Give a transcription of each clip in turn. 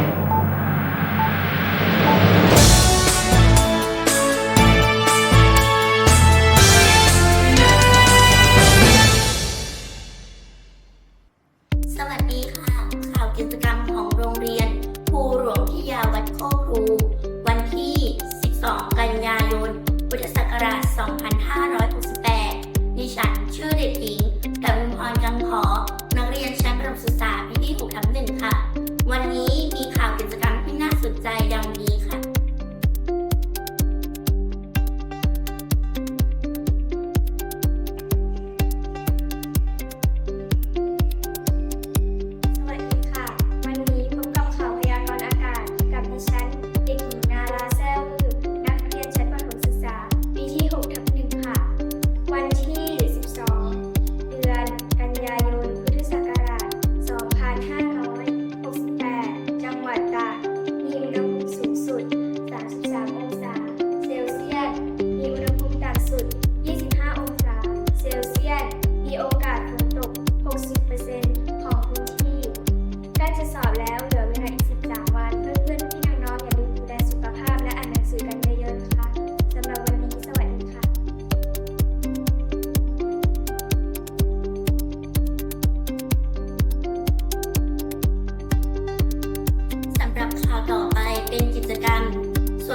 ส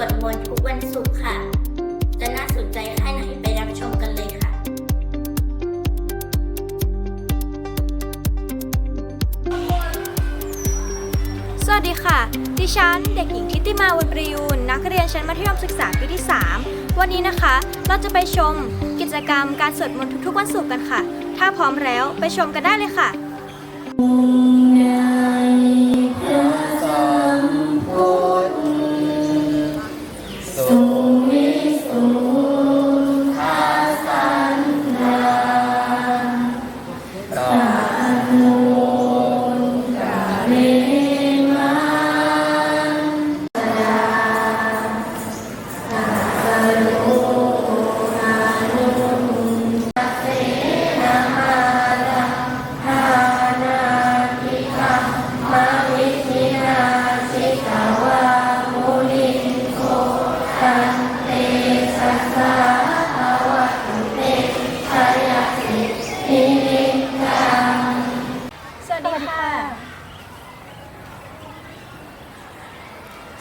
วดมนต์ทุกวันศุกร์ค่ะ จะน่าสนใจแค่ไหนไปรับชมกันเลยค่ะ สวัสดีค่ะ ดิฉันเด็กหญิงทิติมาวุฒิประยูน นักเรียนชั้นมัธยมศึกษาปีที่ 3 วันนี้นะคะ เราจะไปชมกิจกรรมการสวดมนต์ทุกๆวันศุกร์กันค่ะ ถ้าพร้อมแล้วไปชมกันได้เลยค่ะ วัสดีค่ะ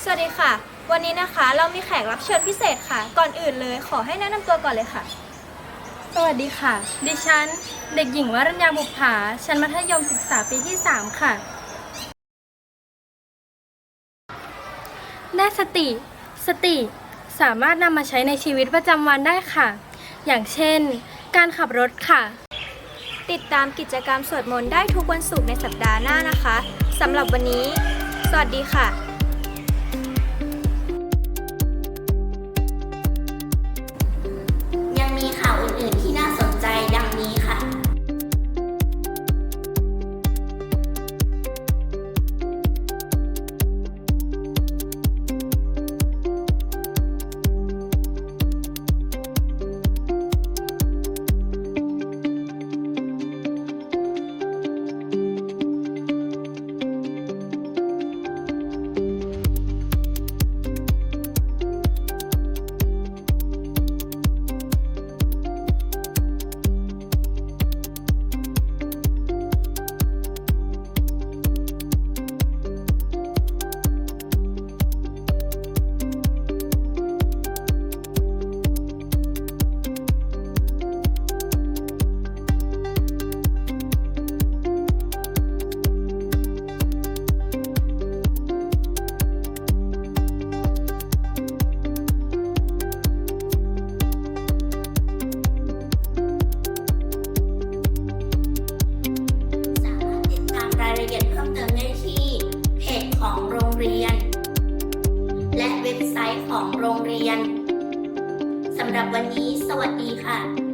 สวัสดีค่ะ วันนี้นะคะเรามีแขกรับเชิญพิเศษค่ะ ก่อนอื่นเลยขอให้แนะนำตัวก่อนเลยค่ะ สวัสดีค่ะ ดิฉัน เด็กหญิงวรัญญาบุปผาชั้นมัธยมศึกษาปีที่ 3 ค่ะ ได้สติ สติสามารถนำมาใช้ในชีวิตประจำวันได้ค่ะ อย่างเช่น การขับรถค่ะ ติดตามกิจกรรมสวดมนต์ได้ทุกวันศุกร์ในสัปดาห์หน้านะคะสำหรับวันนี้ สวัสดีค่ะ บไซต์ของโรงเรียนสำหรับวันนี้สวัสดีค่ะ